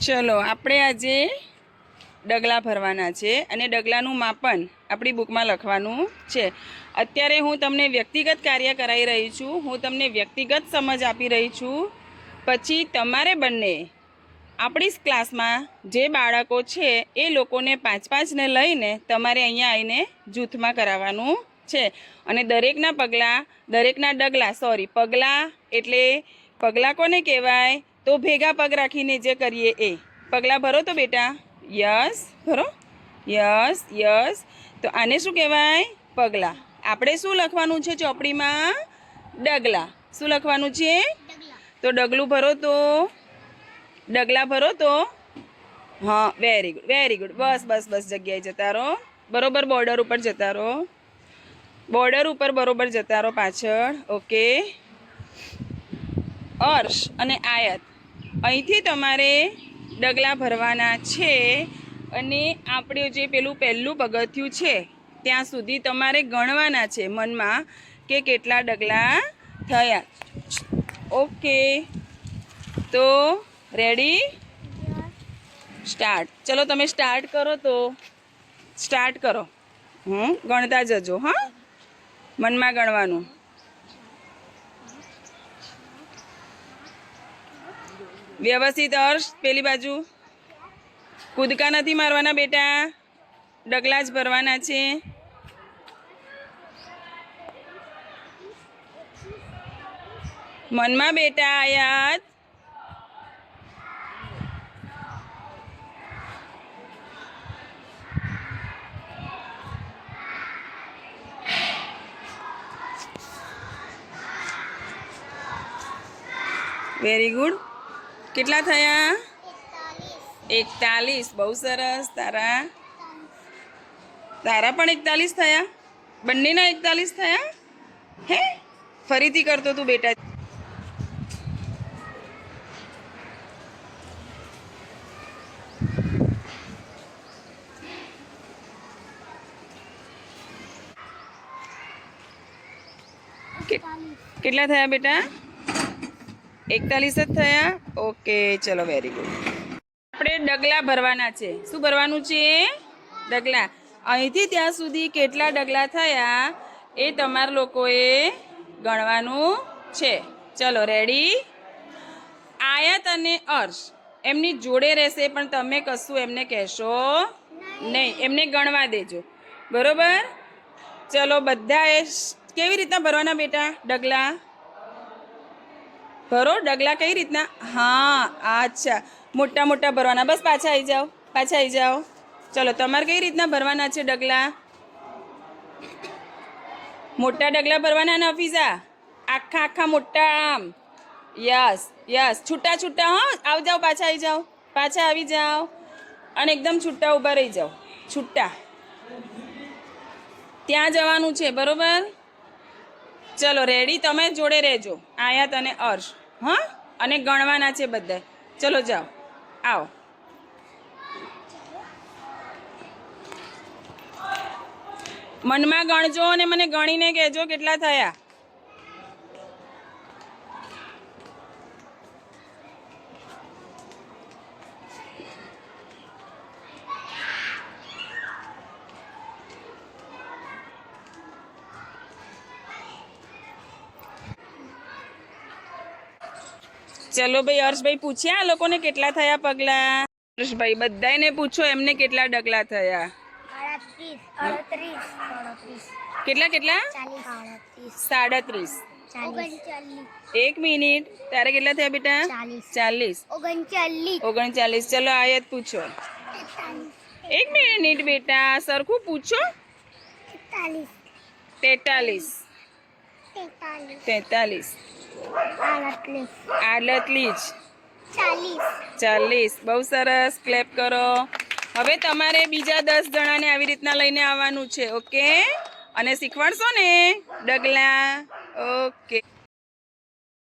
ચલો, આપણે આજે ડગલા ભરવાના છે અને ડગલાનું માપન આપણી બુકમાં લખવાનું છે. અત્યારે હું તમને વ્યક્તિગત કાર્ય કરાવી રહી છું, હું તમને વ્યક્તિગત સમજ આપી રહી છું. પછી તમારે બંને આપણી જ ક્લાસમાં જે બાળકો છે, એ લોકોને પાંચ પાંચને લઈને તમારે અહીંયા આવીને જૂથમાં કરાવવાનું છે. અને દરેકના પગલાં, દરેકના ડગલા સોરી પગલાં એટલે પગલાં કોને કહેવાય? તો ભેગા પગ રાખીને જે કરીએ એ. પગલાં ભરો તો બેટા. યસ, ભરો. Yes yes. તો આને શું કહેવાય? પગલાં. આપણે શું લખવાનું છે ચોપડીમાં? ડગલા. શું લખવાનું છે? તો ડગલું ભરો તો? ડગલા ભરો તો? હા વેરી ગુડ વેરી ગુડ બસ બસ બસ જગ્યાએ જતા રહો. બરોબર બોર્ડર ઉપર જતા રહો. બોર્ડર ઉપર બરોબર જતા રહો પાછળ. ઓકે. અર્શ અને આયત. અહીંથી તમારે ડગલા ભરવાના છે અને આપણે જે પેલું પહેલું પગથિયું છે, ત્યાં સુધી તમારે ગણવાના છે મનમાં કે કેટલા ડગલા થયા. ઓકે, તો રેડી? સ્ટાર્ટ. ચલો તમે સ્ટાર્ટ કરો તો. સ્ટાર્ટ કરો. હું ગણતા જજો, હા. મનમાં ગણવાનું. વ્યવસ્થિત અર્શ, પેલી બાજુ. કૂદકા નથી મારવાના બેટા. ડગલા જ ભરવાના છે. મનમાં બેટા આયાત. વેરી ગુડ કેટલા થયા? એકતાલીસ. બહુ સરસ. તારા? તારા પણ એકતાલીસ થયા? બંનેના એકતાલીસ થયા? હે? ફરીથી કરતો તું બેટા. કેટલા થયા બેટા? એકતાલીસ જ થયા? ઓકે, ચલો વેરી ગુડ આપણે ડગલા ભરવાના છે. શું ભરવાનું છે? ડગલા. અહીંથી ત્યાં સુધી કેટલા ડગલા થયા એ તમારા લોકોએ ગણવાનું છે. ચલો રેડી આયાત અને અર્શ, એમની જોડે રહેશે, પણ તમે કશું એમને કહેશો નહીં. એમને ગણવા દેજો. બરોબર? ચલો, બધાએ કેવી રીતના ભરવાના બેટા? ડગલા? ભરો, ડગલા કઈ રીતના? હા, અચ્છા. મોટા મોટા ભરવાના. બસ પાછા આવી જાઓ, પાછા આવી જાઓ. ચલો, તમારે કઈ રીતના ભરવાના છે ડગલા? મોટા ડગલા ભરવાના ને અફીઝા? આખા આખા મોટા આમ. Yes yes. છૂટા છૂટા, હા. આવ જાઓ, પાછા આવી જાઓ. પાછા આવી જાઓ. અને એકદમ છૂટા ઊભા રહી જાઓ. છૂટા. ત્યાં જવાનું છે, બરોબર? ચલો રેડી તમે જોડે રહેજો. આયાત અને અર્શ. હા? અને ગણવાના છે બધા. ચલો જાઓ. આવો. મનમાં ગણજો અને મને ગણીને કહેજો કેટલા થયા. ચલો ભાઈ હર્ષભાઈ પૂછ્યા આ લોકોને કેટલા થયા પગલા? હર્ષભાઈ બધાને પૂછો એમને કેટલા ડગલા થયા? આડત્રીસ અડત્રીસ. અડત્રીસ કેટલા કેટલા? ચાલીસ. આડત્રીસ સાડત્રીસ. ઓગણચાલીસ. એક મિનિટ. તારે કેટલા થયા બેટા? ચાલીસ. ચાલીસ. ઓગણચાલીસ. ઓગણચાલીસ. ચલો આયત પૂછો. એક મિનિટ બેટા સરખું પૂછો. તેતાલીસ. તેતાલીસ. તેતાલીસ જ. ચાલીસ. બહુ સરસ. ક્લેપ કરો. હવે તમારે બીજા દસ જણાને આવી રીતના લઈને આવવાનું છે ઓકે? અને શીખવાડશો ને? ડગલા. ઓકે.